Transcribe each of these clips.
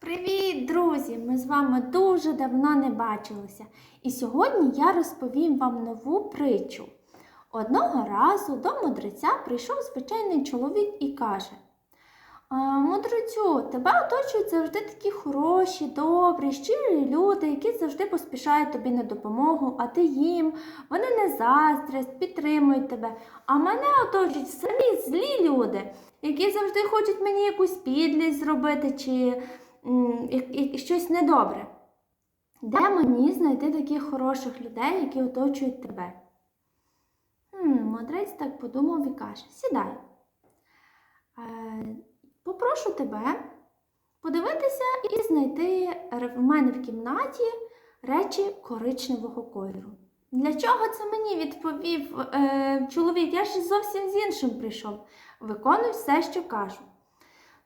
Привіт, друзі! Ми з вами дуже давно не бачилися. І сьогодні я розповім вам нову притчу. Одного разу до мудреця прийшов звичайний чоловік і каже: «А, Мудрецю, тебе оточують завжди такі хороші, добрі, щирі люди, які завжди поспішають тобі на допомогу, а ти їм. Вони не заздрять, підтримують тебе. А мене оточують самі злі люди, які завжди хочуть мені якусь підлість зробити чи щось недобре. Де мені знайти таких хороших людей, які оточують тебе? Хм, мудрець так подумав і каже: Сідай. Е, попрошу тебе подивитися і знайти в мене в кімнаті речі коричневого кольору. Для чого це мені відповів е, чоловік? Я ж зовсім з іншим прийшов. Виконуй все, що кажу.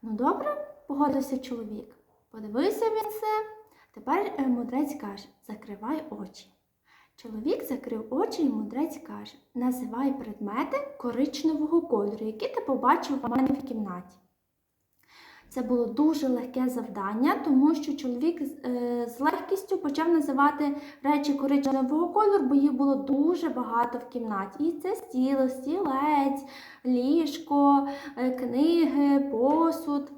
Ну, добре, погодився чоловік. Подивився він все. Тепер е, мудрець каже: закривай очі. Чоловік закрив очі, і мудрець каже: називай предмети коричневого кольору, які ти побачив у мене в кімнаті. Це було дуже легке завдання, тому що чоловік е, з легкістю почав називати речі коричневого кольору, бо їх було дуже багато в кімнаті. І це стіл, стілець, ліжко, е, книги, посуд.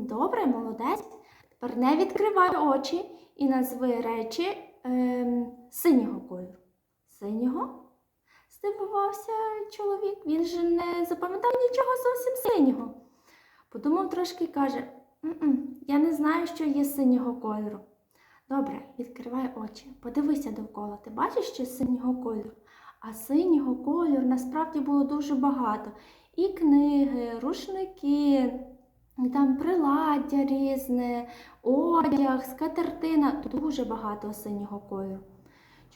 Добре, молодець. Тепер не відкривай очі і назви речі ем, синього кольору. Синього? Здивувався чоловік. Він же не запам'ятав нічого зовсім синього. Подумав трошки і каже: «М-м, я не знаю, що є синього кольору. Добре, відкривай очі, подивися довкола. Ти бачиш, що синього кольору? А синього кольору насправді було дуже багато. І книги, рушники, там приладдя різне, одяг, скатертина, дуже багато синього кольору.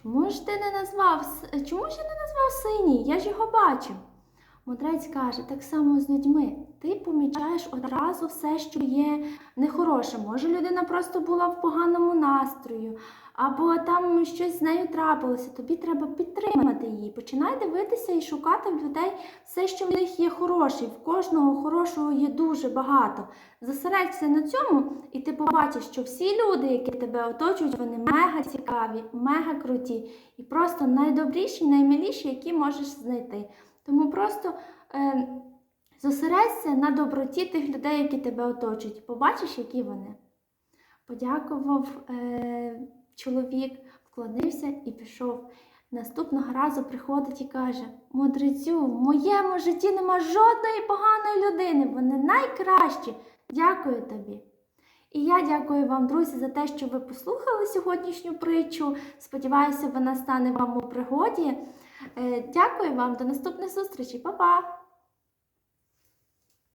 Чому ж ти не назвав? Чому ж я не назвав синій? Я ж його бачив. Мудрець каже, так само з людьми. Ти помічаєш одразу все, що є нехороше. Може, людина просто була в поганому настрою, або там щось з нею трапилося. Тобі треба підтримати її. Починай дивитися і шукати в людей все, що в них є хороше. В кожного хорошого є дуже багато. Зосередься на цьому, і ти побачиш, що всі люди, які тебе оточують, вони мега цікаві, мега круті і просто найдобріші, наймиліші, які можеш знайти. Тому просто е, зосередься на доброті тих людей, які тебе оточують. Побачиш, які вони. Подякував е, чоловік, вклонився і пішов. Наступного разу приходить і каже: Мудрецю, в моєму житті нема жодної поганої людини, вони найкращі. Дякую тобі. І я дякую вам, друзі, за те, що ви послухали сьогоднішню притчу. Сподіваюся, вона стане вам у пригоді. Е, Дякую вам, до наступних зустрічей, Па-па!